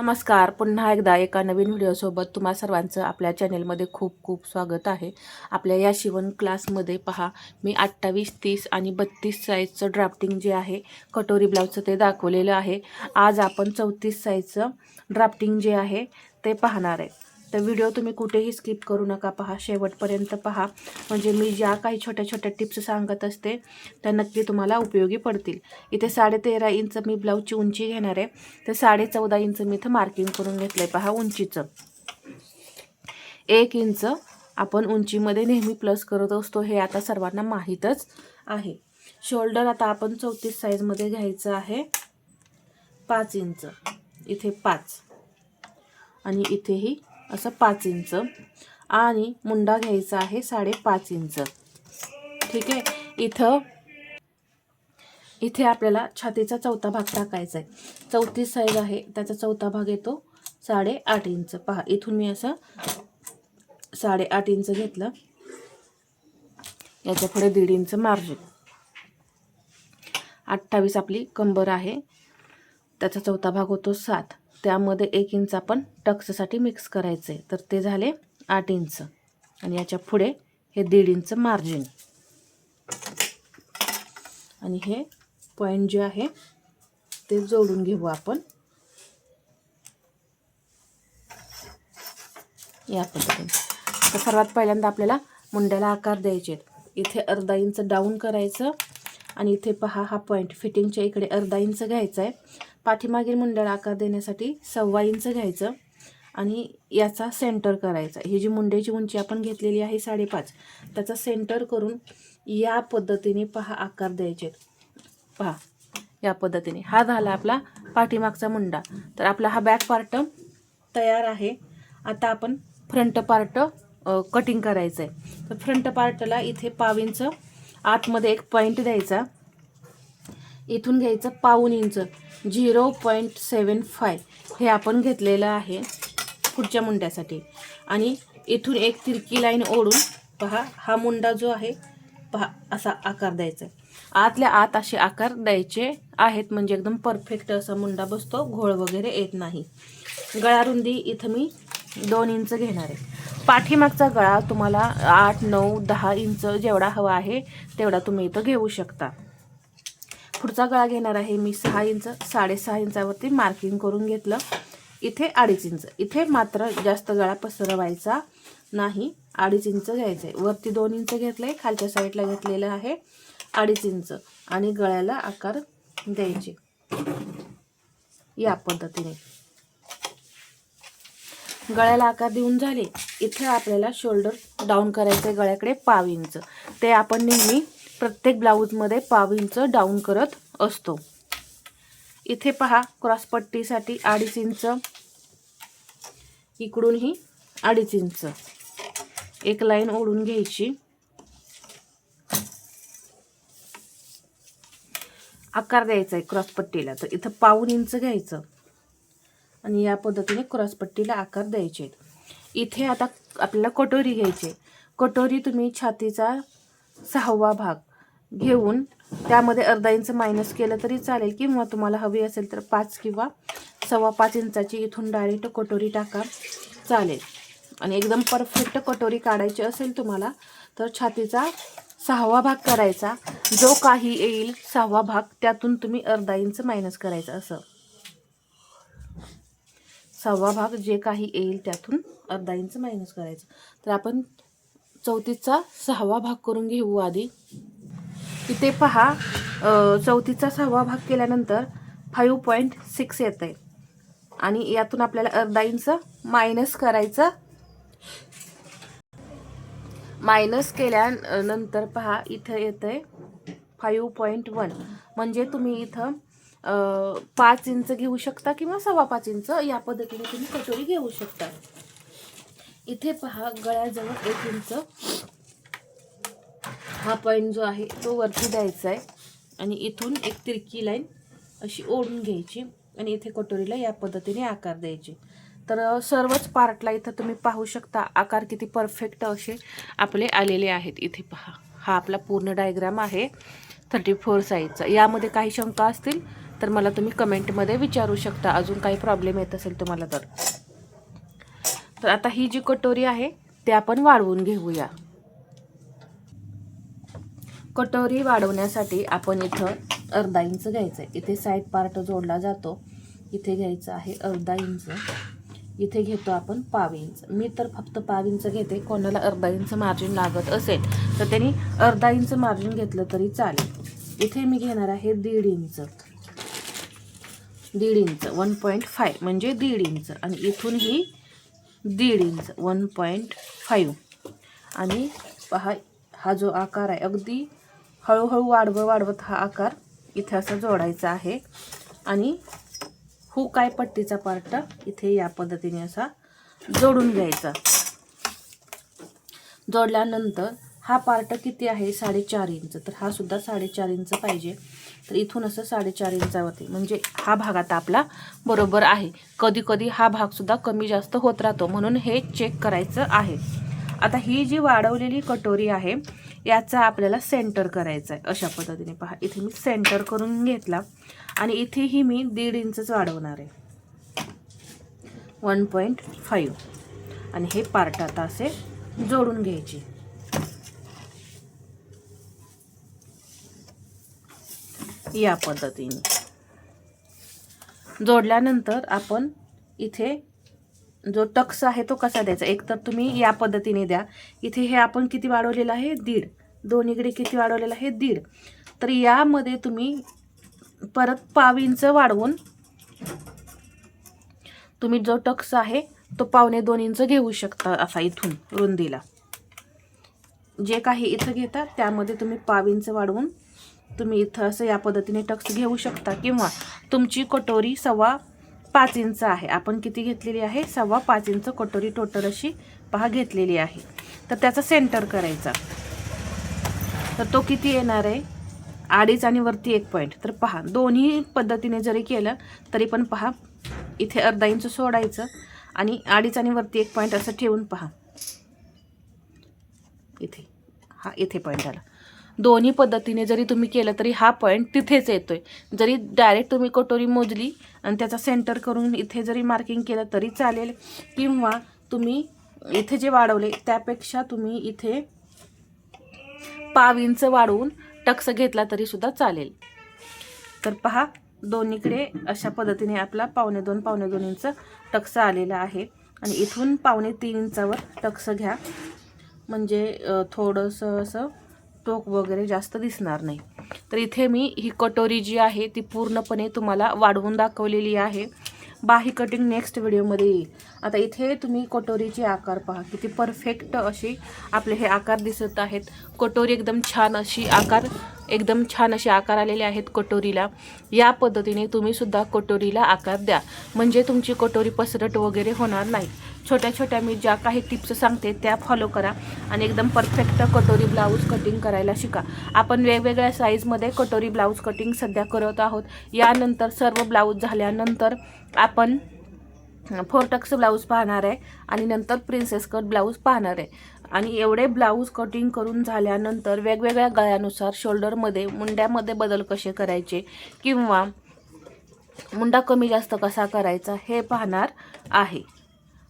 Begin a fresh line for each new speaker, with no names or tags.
नमस्कार. पुन्हा एकदा एका नवीन व्हिडिओसोबत तुम्हा सर्वांचं आपल्या चॅनेलमध्ये खूप खूप स्वागत आहे. आपल्या या शिवण क्लासमध्ये पहा मी अठ्ठावीस तीस आणि बत्तीस साईजचं ड्राफ्टिंग जे आहे कटोरी ब्लाऊजचं ते दाखवलेलं आहे. आज आपण चौतीस साईजचं ड्राफ्टिंग जे आहे ते पाहणार आहे. तर व्हिडिओ तुम्ही कुठेही स्किप करू नका. पहा शेवटपर्यंत पहा. म्हणजे मी ज्या काही छोट्या छोट्या टिप्स सांगत असते त्या नक्की तुम्हाला उपयोगी पडतील. इथे साडेतेरा इंच मी ब्लाऊजची उंची घेणार आहे. तर साडे चौदा इंच मी इथं मार्किंग करून घेतलं आहे पहा उंचीचं. एक इंच आपण उंचीमध्ये नेहमी प्लस करत असतो हे आता सर्वांना माहीतच आहे. शोल्डर आता आपण चौतीस साईजमध्ये घ्यायचं आहे. पाच इंच. इथे पाच. आणि इथेही असं पाच इंच. आणि मुंडा घ्यायचा आहे साडेपाच इंच. ठीक आहे? इथं इथे आपल्याला छातीचा चौथा भाग टाकायचा आहे. चौतीस साईज आहे त्याचा चौथा भाग येतो साडेआठ इंच. पहा इथून मी असं साडेआठ इंच घेतलं. याच्यापुढे दीड इंच मार्जिन. अठ्ठावीस आपली कंबर आहे. त्याचा चौथा भाग होतो सात. त्यामध्ये एक इंच आपण टक्ससाठी मिक्स करायचं आहे तर ते झाले आठ इंच. आणि याच्यापुढे हे दीड इंच मार्जिन आणि हे पॉईंट जे आहे ते जोडून घेऊ आपण. या पद्धतीने. तर सर्वात पहिल्यांदा आपल्याला मुंड्याला आकार द्यायचे इथे अर्धा इंच डाऊन करायचं. आणि इथे पहा हा पॉईंट फिटिंगच्या इकडे अर्धा इंच घ्यायचा आहे पाठीमागील मुंड्याला आकार देण्यासाठी सव्वा इंच घ्यायचं आणि याचा सेंटर करायचा. ही जी मुंड्याची उंची आपण घेतलेली आहे साडेपाच त्याचा सेंटर करून या पद्धतीने पहा आकार द्यायचे पहा या पद्धतीने. हा झाला आपला पाठीमागचा मुंडा. तर आपला हा बॅक पार्ट तयार आहे. आता आपण फ्रंट पार्ट कटिंग करायचं आहे तर फ्रंट पार्टला इथे पाव इंच आतमध्ये एक पॉईंट द्यायचा. इथून घ्यायचं पाऊन inch. Zero point seven five हे आपण घेतलेलं आहे पुढच्या मुंड्यासाठी. आणि इथून एक तिरकी लाईन ओढून पहा हा मुंडा जो आहे पहा असा आकार द्यायचा. आतल्या आत असे आकार द्यायचे आहेत म्हणजे एकदम परफेक्ट असा मुंडा बसतो घोळ वगैरे येत नाही. गळा रुंदी इथं मी दोन इंच घेणार आहे. पाठीमागचा गळा तुम्हाला आठ नऊ दहा इंच जेवढा हवा आहे तेवढा तुम्ही इथं घेऊ शकता. पुढचा गळा घेणार आहे. मी सहा इंच साडेसहा इंचावरती मार्किंग करून घेतलं. इथे अडीच इंच. इथे मात्र जास्त गळा पसरवायचा नाही. अडीच इंच घ्यायचं आहे. वरती दोन इंच घेतलं आहे खालच्या साईडला घेतलेलं आहे अडीच इंच. आणि गळ्याला आकार द्यायचे. या पद्धतीने. गळ्याला आकार देऊन झाले. इथे आपल्याला शोल्डर डाऊन करायचं आहे गळ्याकडे पाव इंच. ते आपण नेहमी प्रत्येक ब्लाऊजमध्ये पाव इंच डाऊन करत असतो. इथे पहा क्रॉसपट्टीसाठी अडीच इंच इकडूनही अडीच इंच एक लाईन ओढून घ्यायची. आकार द्यायचा आहे क्रॉसपट्टीला तर इथं पाऊन इंच घ्यायचं. आणि या पद्धतीने क्रॉसपट्टीला आकार द्यायचे इथे आता आपल्याला कटोरी घ्यायची कटोरी तुम्ही छातीचा सहावा भाग घेऊन त्यामध्ये अर्धा इंच मायनस केलं तरी चालेल किंवा तुम्हाला हवी असेल तर पाच किंवा सव्वा पाच इंचाची इथून डायरेक्ट कटोरी टाका चालेल. आणि एकदम परफेक्ट कटोरी काढायची असेल तुम्हाला तर छातीचा सहावा भाग करायचा. जो काही येईल सहावा भाग त्यातून तुम्ही अर्धा इंच मायनस करायचा असं. सहावा भाग जे काही येईल त्यातून अर्धा इंच मायनस करायचं. तर आपण चौथीचा सहावा भाग करून घेऊ आधी. इथे पहा चौथीचा सहावा भाग केल्यानंतर फाईव्ह पॉईंट सिक्स येत आहे आणि यातून आपल्याला अर्धा इंच मायनस करायचं. मायनस केल्यानंतर पहा इथं येतं आहे फाईव्ह पॉईंट वन म्हणजे तुम्ही इथं पाच इंच घेऊ शकता किंवा सव्वा पाच इंच या पद्धतीने तुम्ही कटोरी घेऊ शकता. इथे पहा गळ्याजवळ एक इंच हा पॉईंट जो आहे तो वरती द्यायचा आहे. आणि इथून एक तिरकी लाईन अशी ओढून घ्यायची आणि इथे कटोरीला या पद्धतीने आकार द्यायचे. तर सर्वच पार्टला इथं तुम्ही पाहू शकता आकार किती परफेक्ट असे आपले आलेले आहेत. इथे पहा हा आपला पूर्ण डायग्राम आहे थर्टी फोर साईजचा यामध्ये काही शंका असतील तर मला तुम्ही कमेंटमध्ये विचारू शकता. अजून काही प्रॉब्लेम येत असेल तुम्हाला तर. तर आता ही जी कटोरी आहे ते आपण वाढवून घेऊया. कटोरी वाढवण्यासाठी आपण इथं अर्धा इंच घ्यायचं आहे इथे साईड पार्ट जोडला जातो. इथे घ्यायचं आहे अर्धा इंच. इथे घेतो आपण पाव इंच. मी तर फक्त पाव इंच घेते. कोणाला अर्धा इंच मार्जिन लागत असेल तर त्यांनी अर्धा इंच मार्जिन घेतलं तरी चालेल. इथे मी घेणार आहे दीड इंच. दीड इंच वन पॉईंट फाय म्हणजे दीड इंच. आणि इथून ही दीड इंच वन पॉईंट फाईव्ह आणि पहा हा जो आकार आहे अगदी हळूहळू वाढवत वाढवत हा आकार इथे असा जोडायचा आहे. आणि हू आहे पट्टीचा पार्ट इथे या पद्धतीने असा जोडून घ्यायचा. जोडल्यानंतर हा पार्ट किती आहे? साडेचार इंच. तर हा सुद्धा साडेचार इंच पाहिजे. तर इथून असं साडेचार इंचावरती. म्हणजे हा भाग आता आपला बरोबर आहे. कधी कधी हा भागसुद्धा कमी जास्त होत राहतो. म्हणून हे चेक करायचं आहे. आता ही जी वाढवलेली कटोरी आहे याचा आपल्याला सेंटर करायचा आहे अशा पद्धतीने पहा. इथे मी सेंटर करून घेतला आणि इथेही मी दीड इंचच वाढवणार आहे. वन पॉईंट फाईव्ह आणि हे पार्ट आता असे जोडून घ्यायचे. या पद्धतीने. जोडल्यानंतर आपण इथे जो टक्स आहे तो कसा द्यायचा? एक तर तुम्ही या पद्धतीने द्या. इथे हे आपण किती वाढवलेलं आहे? दीड. दोन्हीकडे किती वाढवलेलं आहे? दीड. तर यामध्ये तुम्ही परत पाव इंच वाढवून तुम्ही जो टक्स आहे तो पावणे दोन इंच घेऊ शकता असा इथून रुंदीला. जे काही इथं घेता त्यामध्ये तुम्ही पाव इंच वाढवून तुम्ही इथं असं या पद्धतीने टक्स घेऊ शकता. किंवा तुमची कटोरी सव्वा पाच इंच आहे. आपण किती घेतलेली आहे? सव्वा पाच इंच कटोरी टोटल अशी पहा घेतलेली आहे. तर त्याचा सेंटर करायचा. तर तो किती येणार आहे? अडीच आणि वरती एक पॉईंट तर पहा दोन्ही पद्धतीने जरी केलं तरी पण पहा इथे अर्धा इंच सोडायचं आणि अडीच आणि वरती एक पॉईंट असं ठेवून पहा. इथे. हा इथे पॉईंट आला. दोन्ही पद्धतीने जरी तुम्ही केलं तरी हा पॉईंट तिथेच येतोय. जरी डायरेक्ट तुम्ही कटोरी मोजली आणि त्याचा सेंटर करून इथे जरी मार्किंग केलं तरी चालेल. किंवा तुम्ही इथे जे वाढवले त्यापेक्षा तुम्ही इथे पाव इंच वाढवून टक्स घेतला तरी सुद्धा चालेल. तर पहा दोन्हीकडे अशा पद्धतीने आपला पावणे दोन पावणे दोन इंच टक्स आलेला आहे. आणि इथून पावणे तीन इंचावर टक्स घ्या. म्हणजे थोडंसं असं टोक वगैरे जास्त दिसणार नाही. तर इथे मी ही कटोरी जी आहे ती पूर्णपणे तुम्हाला वाढवून दाखवलेली आहे. बाही कटिंग नेक्स्ट व्हिडिओमध्ये येईल. आता इथे तुम्ही कटोरीचे आकार पहा. किती परफेक्ट अशी आपले हे आकार दिसत आहेत. कटोरी एकदम छान अशी आकार एकदम छान असे आकार आलेले आहेत कटोरीला. या पद्धतीने तुम्हीसुद्धा कटोरीला आकार द्या. म्हणजे तुमची कटोरी पसरट वगैरे होणार नाही. छोट्या छोट्या मी ज्या काही टिप्स सांगते त्या फॉलो करा आणि एकदम परफेक्ट कटोरी ब्लाऊज कटिंग करायला शिका. आपण वेगवेगळ्या साईजमध्ये कटोरी ब्लाऊज कटिंग सध्या करत आहोत. यानंतर सर्व ब्लाऊज झाल्यानंतर आपण फोर टक्स ब्लाऊज पाहणार आहे आणि नंतर प्रिन्सेस कट ब्लाऊज पाहणार आहे. आणि एवढे ब्लाऊज कटिंग करून झाल्यानंतर वेगवेगळ्या गळ्यानुसार शोल्डरमध्ये मुंड्यामध्ये बदल कसे करायचे किंवा मुंडा कमी जास्त कसा करायचा हे पाहणार आहे.